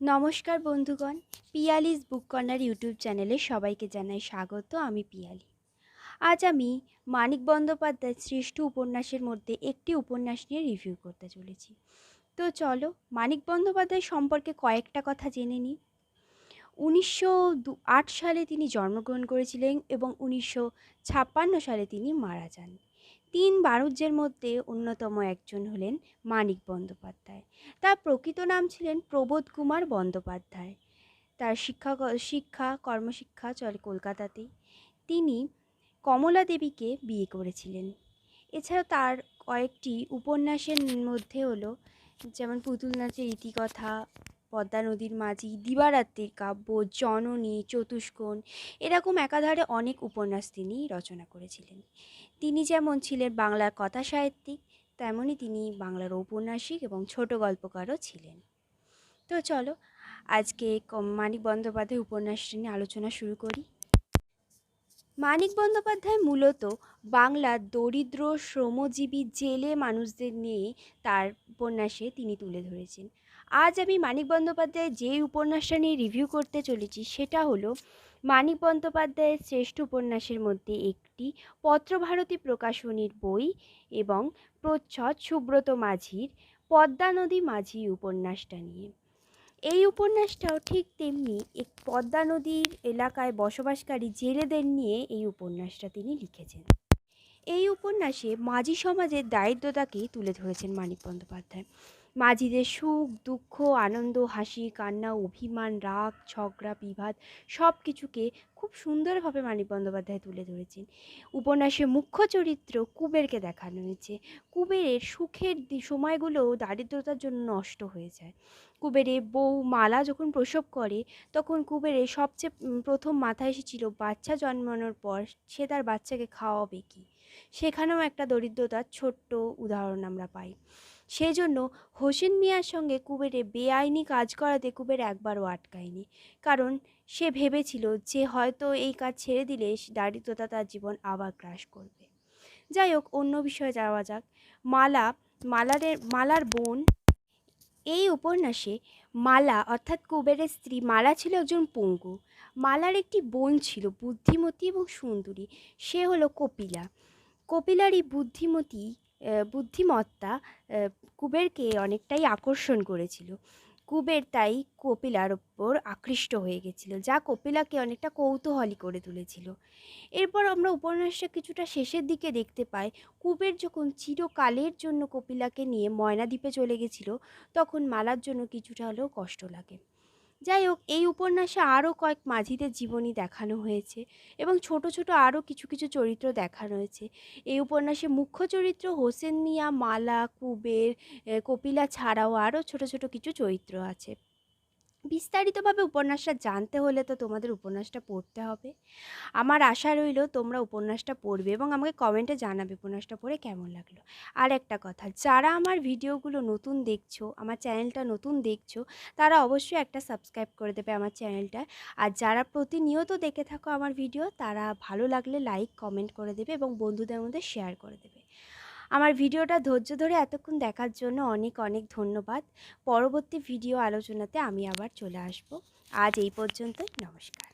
নমস্কার বন্ধুগণ, পিয়ালিস বুক corner YouTube চ্যানেলে সবাইকে জানাই স্বাগত, আমি পিয়ালি। আজ আমি মানিক বন্দ্যোপাধ্যায়ের শ্রেষ্ঠ উপন্যাসের মধ্যে একটি উপন্যাস নিয়ে রিভিউ করতে চলেছি। তো চলো, মানিক বন্দ্যোপাধ্যায় সম্পর্কে কয়েকটা কথা জেনে নিই। উনিশশো আট সালে তিনি জন্মগ্রহণ করেছিলেন এবং উনিশশো ছাপ্পান্ন সালে তিনি মারা যান। তিন বাণুজ্যের মধ্যে অন্যতম একজন হলেন মানিক বন্দ্যোপাধ্যায়। তার প্রকৃত নাম ছিলেন প্রবোধ কুমার বন্দ্যোপাধ্যায়। তার শিক্ষা শিক্ষা, কর্মশিক্ষা চলে কলকাতাতেই। তিনি কমলা দেবীকে বিয়ে করেছিলেন। এছাড়া তার কয়েকটি উপন্যাসের মধ্যে হলো যেমন পুতুল নাচের ইতিকথা পদ্মা নদীর মাঝি, দিবারাত্রির কাব্য, জননী, চতুষ্কোণ এরকম একাধারে অনেক উপন্যাস তিনি রচনা করেছিলেন। তিনি যেমন ছিলেন বাংলার কথা সাহিত্যিক তেমনই তিনি বাংলার ঔপন্যাসিক এবং ছোট গল্পকারও ছিলেন। তো চলো, আজকে মানিক বন্দ্যোপাধ্যায় উপন্যাসটি নিয়ে আলোচনা শুরু করি। মানিক বন্দ্যোপাধ্যায় মূলত বাংলার দরিদ্র, শ্রমজীবী, জেলে মানুষদের নিয়ে তার উপন্যাসে তিনি তুলে ধরেছেন। আজ আমি মানিক বন্দ্যোপাধ্যায়ের যে উপন্যাসটা নিয়ে রিভিউ করতে চলেছি, সেটা হলো মানিক বন্দ্যোপাধ্যায়ের শ্রেষ্ঠ উপন্যাসের মধ্যে একটি পত্রভারতী প্রকাশনীর বই এবং প্রচ্ছদ সুব্রত মাঝির পদ্মা নদী মাঝি উপন্যাসটা নিয়ে। এই উপন্যাসটাও ঠিক তেমনি এক পদ্মা নদীর এলাকায় বসবাসকারী জেলেদের নিয়ে এই উপন্যাসটা তিনি লিখেছেন। এই উপন্যাসে মাঝি সমাজের দারিদ্রতাকেই তুলে ধরেছেন মানিক বন্দ্যোপাধ্যায়। মাঝিদের সুখ, দুঃখ, আনন্দ, হাসি, কান্না, অভিমান, রাগ, ঝগড়া, বিবাদ সব কিছুকে খুব সুন্দরভাবে মানিক বন্দ্যোপাধ্যায় তুলে ধরেছেন। উপন্যাসে মুখ্য চরিত্র কুবেরকে দেখানো হয়েছে। কুবেরের সুখের সময়গুলো দারিদ্রতার জন্য নষ্ট হয়ে যায়। কুবেরের বউ মালা যখন প্রসব করে, তখন কুবেরের সবচেয়ে প্রথম মাথায় এসেছিল, বাচ্চা জন্মানোর পর সে তার বাচ্চাকে খাওয়াবে কি? সেখানেও একটা দরিদ্রতার ছোট্ট উদাহরণ আমরা পাই। সেই জন্য হোসেন মিয়ার সঙ্গে কুবেরে বেআইনি কাজ করাতে কুবের একবারও আটকায়নি। কারণ সে ভেবেছিল যে হয়তো এই কাজ ছেড়ে দিলে দারিদ্রতা তার জীবন আবার গ্রাস করবে। যাই হোক, অন্য বিষয়ে যাওয়া যাক। মালা মালারের মালার বোন। এই উপন্যাসে মালা অর্থাৎ কুবেরের স্ত্রী, মালা ছিল একজন পঙ্গু। মালার একটি বোন ছিল বুদ্ধিমতী এবং সুন্দরী। সে হলো কপিলা। কপিলারই বুদ্ধিমতী বুদ্ধিমত্তা কুবেরকে অনেকটাই আকর্ষণ করেছিল। কুবের তাই কপিলার ওপর আকৃষ্ট হয়ে গেছিল, যা কপিলাকে অনেকটা কৌতূহলী করে তুলেছিল। এরপর আমরা উপন্যাসটা কিছুটা শেষের দিকে দেখতে পাই। কুবের যখন চিরকালের জন্য কপিলাকে নিয়ে ময়নাদ্বীপে চলে গেছিল, তখন মালার জন্য কিছুটা হলেও কষ্ট লাগে। যাই হোক, এই উপন্যাসে আরও কয়েক মাঝিদের জীবনী দেখানো হয়েছে এবং ছোট ছোট আরও কিছু কিছু চরিত্র দেখানো হয়েছে এই উপন্যাসে মুখ্য চরিত্র হোসেন মিয়া, মালা, কুবের কপিলা ছাড়াও আরও ছোট ছোট কিছু চরিত্র আছে। বিস্তারিতভাবে উপন্যাসটা জানতে হলে তো তোমাদের উপন্যাসটা পড়তে হবে। আমার আশা রইল তোমরা উপন্যাসটা পড়বে এবং আমাকে কমেন্টে জানাবে উপন্যাসটা পড়ে কেমন লাগল। আর একটা কথা, যারা আমার ভিডিওগুলো নতুন দেখছ, আমার চ্যানেলটা নতুন দেখছ, তারা অবশ্যই একটা সাবস্ক্রাইব করে দেবে আমার চ্যানেলটা। আর যারা প্রতিনিয়ত দেখে থাকো আমার ভিডিও, তারা ভালো লাগলে লাইক কমেন্ট করে দেবে এবং বন্ধুদের মধ্যে শেয়ার করে দেবে। আমার ভিডিওটা ধৈর্য ধরে এতক্ষণ দেখার জন্য অনেক অনেক ধন্যবাদ। পরবর্তী ভিডিও আলোচনাতে আমি আবার চলে আসব। আজ এই পর্যন্তই। নমস্কার।